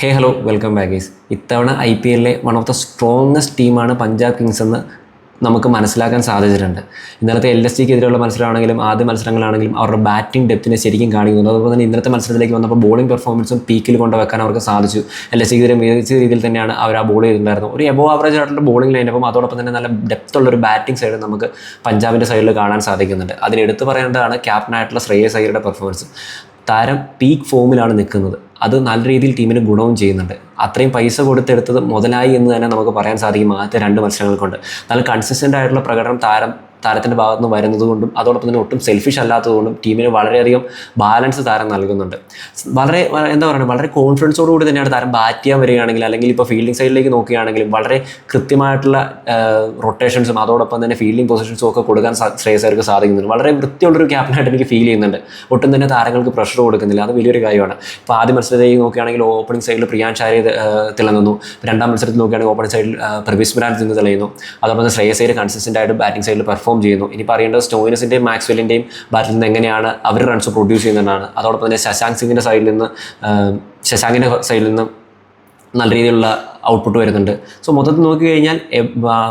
ഹേ hello welcome back ഇത്തവണ I P എല്ലിലെ one of the strongest ടീമാണ് പഞ്ചാബ് കിങ്സ് എന്ന് നമുക്ക് മനസ്സിലാക്കാൻ സാധിച്ചിട്ടുണ്ട്. ഇന്നലത്തെ എൽ എസ് ജിക്ക് എതിരെയുള്ള മത്സരമാണെങ്കിലും ആദ്യ മത്സരങ്ങളാണെങ്കിലും അവരുടെ ബാറ്റിംഗ് ഡെപ്തിനെ ശരിക്കും കാണിക്കുന്നു. അതുപോലെ തന്നെ ഇന്നത്തെ മത്സരത്തിലേക്ക് വന്നപ്പോൾ ബോളിംഗ് പെർഫോമൻസും പീക്കിൽ കൊണ്ടുവെക്കാൻ അവർക്ക് സാധിച്ചു. എൽ എസ് ജിക്ക് എതിരെ മികച്ച രീതിയിൽ തന്നെയാണ് അവർ ആ ബോൾ ചെയ്തിട്ടുണ്ടായിരുന്നു ഒരു എബോ ആവറേജ് ആയിട്ടുള്ള ബോളിംഗ് ലൈനപ്പം അതോടൊപ്പം തന്നെ നല്ല ഡെപ്ത് ഉള്ള ഒരു ബാറ്റിംഗ് സൈഡ് നമുക്ക് പഞ്ചാബിന്റെ സൈഡിൽ കാണാൻ സാധിക്കുന്നുണ്ട്. അതിന് എടുത്തു പറയേണ്ടതാണ് ക്യാപ്റ്റനായിട്ടുള്ള ശ്രേയസ് അയ്യരുടെ പെർഫോമൻസ് താരം പീക്ക് ഫോമിലാണ് നിൽക്കുന്നത്. അത് നല്ല രീതിയിൽ ടീമിന് ഗുണവും ചെയ്യുന്നുണ്ട്. അത്രയും പൈസ കൊടുത്തെടുത്തത് മുതലായി എന്ന് തന്നെ നമുക്ക് പറയാൻ സാധിക്കും ആദ്യത്തെ രണ്ട് മത്സരങ്ങൾ കൊണ്ട് നല്ല കൺസിസ്റ്റന്റ് ആയിട്ടുള്ള പ്രകടനം താരം താരത്തിന്റെ ഭാഗത്ത് നിന്ന് വരുന്നത് കൊണ്ടും അതോടൊപ്പം തന്നെ ഒട്ടും സെൽഫിഷ് അല്ലാത്തതുകൊണ്ടും ടീമിന് വളരെയധികം ബാലൻസ് താരം നൽകുന്നുണ്ട്. വളരെ എന്താ പറയുക വളരെ കോൺഫിഡൻസോട് കൂടി തന്നെയാണ് താരം ബാറ്റ് ചെയ്യാൻ വരികയാണെങ്കിൽ അല്ലെങ്കിൽ ഇപ്പോൾ ഫീൽഡിംഗ് സൈഡിലേക്ക് നോക്കുകയാണെങ്കിലും വളരെ കൃത്യമായിട്ടുള്ള റൊട്ടേഷൻസും അതോടൊപ്പം തന്നെ ഫീൽഡിംഗ് പൊസിഷൻസും ഒക്കെ കൊടുക്കാൻ ശ്രേയസർക്ക് സാധിക്കുന്നുണ്ട്. വളരെ വൃത്തിയുള്ളൊരു ക്യാപ്റ്റനായിട്ട് എനിക്ക് ഫീൽ ചെയ്യുന്നുണ്ട്. ഒട്ടും തന്നെ താരങ്ങൾക്ക് പ്രഷർ കൊടുക്കുന്നില്ല. അത് വലിയൊരു കാര്യമാണ്. ഇപ്പോൾ ആദ്യ മത്സരത്തിലേക്ക് നോക്കുകയാണെങ്കിൽ ഓപ്പണിംഗ് സൈഡിൽ പ്രിയാൻ ചാരി തിളങ്ങുന്നു. രണ്ടാം മത്സരത്തിൽ നോക്കുകയാണെങ്കിൽ ഓപ്പണിംഗ് സൈഡിൽ പ്രവിസ് മിരാൻ നിന്ന് തെളിയുന്നു അതോടൊപ്പം ശ്രേയസൈര് കൺസിസ്റ്റന്റ് ആയിട്ട് ബാറ്റിംഗ് സൈഡിൽ പെർഫോം ചെയ്യുന്നു. ഇനി പറയേണ്ടത് സ്റ്റോയിനസിന്റെയും മാക്സ്വെല്ലിന്റെയും ബാറ്റിൽ നിന്ന് എങ്ങനെയാണ് അവർ റൺസ് പ്രൊഡ്യൂസ് ചെയ്യുന്നതാണ് അതോടൊപ്പം തന്നെ ശശാങ്ക് സിംഗിന്റെ സൈഡിൽ നിന്ന് ശശാങ്കിന്റെ സൈഡിൽ നിന്ന് നല്ല രീതിയിലുള്ള ഔട്ട്പുട്ട് വരുന്നുണ്ട്. സോ മൊത്തത്തിൽ നോക്കി കഴിഞ്ഞാൽ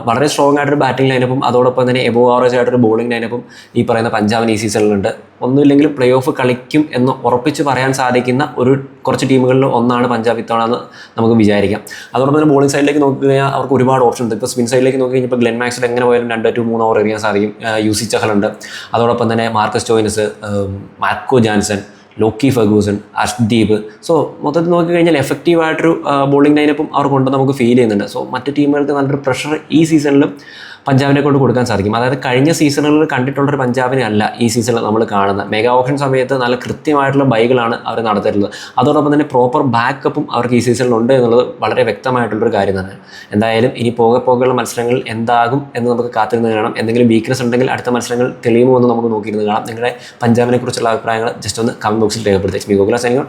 വളരെ സ്ട്രോങ് ആയിട്ടൊരു ബാറ്റിംഗ് ലൈനപ്പും അതോടൊപ്പം തന്നെ എബോ ആവറേജ് ആയിട്ടൊരു ബോളിംഗ് ലൈനപ്പും ഈ പറയുന്ന പഞ്ചാബിന് ഈ സീസണിലുണ്ട് ഒന്നുമില്ലെങ്കിലും പ്ലേ ഓഫ് കളിക്കും എന്ന് ഉറപ്പിച്ച് പറയാൻ സാധിക്കുന്ന ഒരു കുറച്ച് ടീമുകളിൽ ഒന്നാണ് പഞ്ചാബ് ഇത്തവണ എന്ന് നമുക്ക് വിചാരിക്കാം. അതോടൊപ്പം തന്നെ ബോളിംഗ് സൈഡിലേക്ക് നോക്കി കഴിഞ്ഞാൽ അവർക്ക് ഒരുപാട് ഓപ്ഷൻ ഉണ്ട്. ഇപ്പോൾ സ്പിൻ സൈഡിലേക്ക് നോക്കി കഴിഞ്ഞാൽ ഇപ്പോൾ ഗ്ലെൻ മാക്സിൽ എങ്ങനെ പോയാലും രണ്ട് ടു മൂന്ന് ഓവർ എറിയാൻ സാധിക്കും. യു സി ചഹലുണ്ട് അതോടൊപ്പം തന്നെ Marcus Stoinis Marco Jansen Lockie Ferguson Arshdeep so മൊത്തത്തിൽ നോക്കിക്കഴിഞ്ഞാൽ എഫക്റ്റീവ് ആയിട്ടൊരു ബോളിംഗ് ലൈനപ്പും അവർക്ക് നമുക്ക് ഫീൽ ചെയ്യുന്നുണ്ട്. സോ മറ്റ് ടീമുകൾക്ക് നല്ലൊരു പ്രഷർ ഈ സീസണിലും പഞ്ചാബിനെ കൊണ്ട് കൊടുക്കാൻ സാധിക്കും. അതായത് കഴിഞ്ഞ സീസണുകളിൽ കണ്ടിട്ടുള്ളൊരു പഞ്ചാബിനെ അല്ല ഈ സീസണിൽ നമ്മൾ കാണുന്നത്. മെഗാ ഓപ്ഷൻ സമയത്ത് നല്ല കൃത്യമായിട്ടുള്ള ബൈകളാണ് അവർ നടത്തിയിട്ടുള്ളത്. അതോടൊപ്പം തന്നെ പ്രോപ്പർ ബാക്കപ്പും അവർക്ക് ഈ സീസണിൽ ഉണ്ട് എന്നുള്ളത് വളരെ വ്യക്തമായിട്ടുള്ളൊരു കാര്യം തന്നെ. എന്തായാലും ഇനി പോകെ പോകെയുള്ള മത്സരങ്ങൾ എന്താകും എന്ന് നമുക്ക് കാത്തിരുന്ന് കാണാം. എന്തെങ്കിലും വീക്ക്നസ് ഉണ്ടെങ്കിൽ അടുത്ത മത്സരങ്ങൾ തെളിയുമോ എന്ന് നമുക്ക് നോക്കിയിരുന്ന് കാണാം. നിങ്ങളുടെ പഞ്ചാബിനെ കുറിച്ചുള്ള അഭിപ്രായങ്ങൾ ജസ്റ്റ് ഒന്ന് കമന്റ് ബോക്സിൽ രേഖപ്പെടുത്തി. ഗോകുല സൈനിക